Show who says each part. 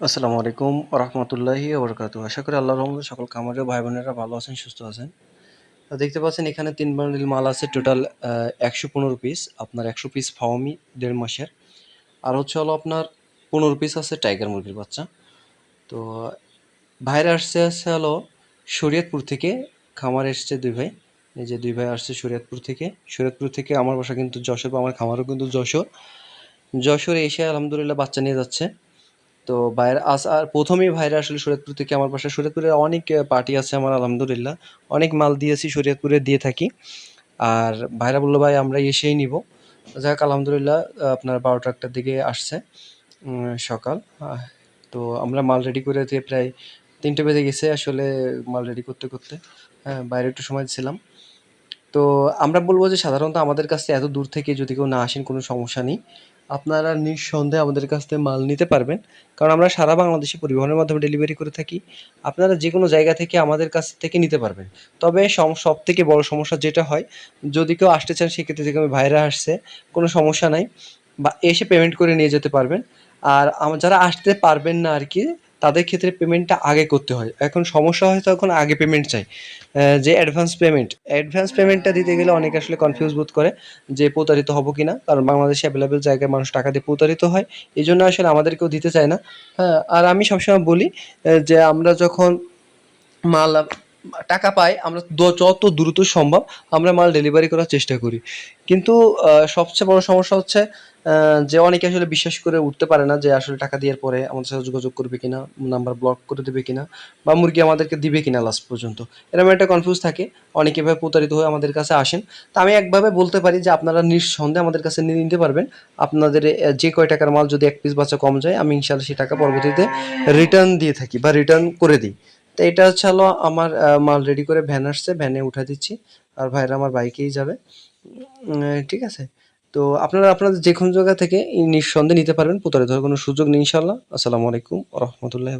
Speaker 1: আসসালামু আলাইকুম রহমতুল্লাহি ওবরকাতু আশা করি আল্লাহ রহমতে সকল খামারের ভাই বোনেরা ভালো আছেন, সুস্থ আছেন। দেখতে পাচ্ছেন এখানে তিন বান্ডিল মাল আছে টোটাল একশো পনেরো পিস আপনার একশো পিস ফাওমি দেড় মাসের। আর হচ্ছে হলো আপনার পনেরো পিস আছে টাইগার মুরগির বাচ্চা। তো ভাইরা আসছে আসছে হলো শরীয়তপুর থেকে, খামার এসছে দুই ভাই। এই যে দুই ভাই আসছে শরীয়তপুর থেকে। শরীয়তপুর থেকে আমার বাসা কিন্তু যশোর, আমার খামারও কিন্তু যশোর। যশোরে এসে আলহামদুলিল্লাহ বাচ্চা নিয়ে যাচ্ছে। তো ভাইরা আস, আর প্রথমেই ভাইরা আসলে শরীয়তপুর থেকে আমার বাসায় শরীয়তপুরে অনেক পার্টি আছে আমার, আলহামদুলিল্লাহ। অনেক মাল দিয়েছি শরীয়তপুরে দিয়ে থাকি। আর ভাইরা বলল, ভাই, আমরা এসেই নিব। যাক, আলহামদুলিল্লাহ আপনার বারোটা একটার দিকে আসছে সকাল। তো আমরা মাল রেডি করে দিয়ে প্রায় তিনটে বেজে গেছে আসলে মাল রেডি করতে করতে। হ্যাঁ বাইরে একটু সময় ছিলাম তো আমরা বলব যে সাধারণত আমাদের কাছে এত দূর থেকে যদি কেউ না আসেন, কোনো সমস্যা নেই। আপনারা নিঃসন্দেহে আমাদের কাছ থেকে মাল নিতে পারবেন। কারণ আমরা সারা বাংলাদেশে পরিবহনের মাধ্যমে ডেলিভারি করে থাকি। আপনারা যে কোনো জায়গা থেকে আমাদের কাছ থেকে নিতে পারবেন। তবে সব থেকে বড় সমস্যা যেটা হয়, যদি কেউ আসতে চান, সেক্ষেত্রে যেরকম ভাইরা আসছে, কোনো সমস্যা নাই। বা এসে পেমেন্ট করে নিয়ে যেতে পারবেন। আর যারা আসতে পারবেন না আর কি তাদের ক্ষেত্রে পেমেন্টটা আগে করতে হয়। এখন সমস্যা হয় তখন আগে পেমেন্ট চাই। যে অ্যাডভান্স পেমেন্ট অ্যাডভান্স পেমেন্টটা দিতে গেলে অনেকে আসলে কনফিউজ বোধ করে যে প্রতারিত হব কি না কারণ বাংলাদেশে অ্যাভেলেবেল জায়গায় মানুষ টাকা দিয়ে প্রতারিত হয়। এই জন্য আসলে আমাদেরকেও দিতে চায় না। হ্যাঁ আর আমি সবসময় বলি যে আমরা যখন মাল টাকা পাই, আমরা যত দ্রুত সম্ভব আমরা মাল ডেলিভারি করার চেষ্টা করি। কিন্তু সবচেয়ে বড় সমস্যা হচ্ছে যে অনেকে আসলে বিশ্বাস করে উঠতে পারে না যে আসলে টাকা দেওয়ার পরে আমাদের সাথে যোগাযোগ করবে কিনা নাম্বার ব্লক করে দেবে কিনা, বা মুরগি আমাদেরকে দিবে কিনা লাস্ট পর্যন্ত। এরকম একটা কনফিউজ থাকে, অনেকে এভাবে প্রতারিত হয়ে আমাদের কাছে আসেন। তা আমি একভাবে বলতে পারি যে আপনারা নিঃসন্দেহে আমাদের কাছে নিয়ে নিতে পারবেন। আপনাদের যে কয় টাকার মাল যদি এক পিস বাচ্চা কম যায়, আমি ইনশাল্লাহ সেই টাকা পরবর্তীতে রিটার্ন দিয়ে থাকি বা রিটার্ন করে দিই। তো এটা হচ্ছে হলো আমার মাল রেডি করে ভ্যান আসছে ভ্যানে উঠা দিচ্ছি। আর ভাইরা আমার বাইকেই যাবে। ঠিক আছে? তো আপনারা আপনাদের যে কোনো জায়গা থেকে নিঃসন্দেহে নিতে পারবেন। প্রতারিত হওয়ার কোনো সুযোগ নেই ইনশাল্লাহ আসসালামু আলাইকুম রহমতুল্লাহ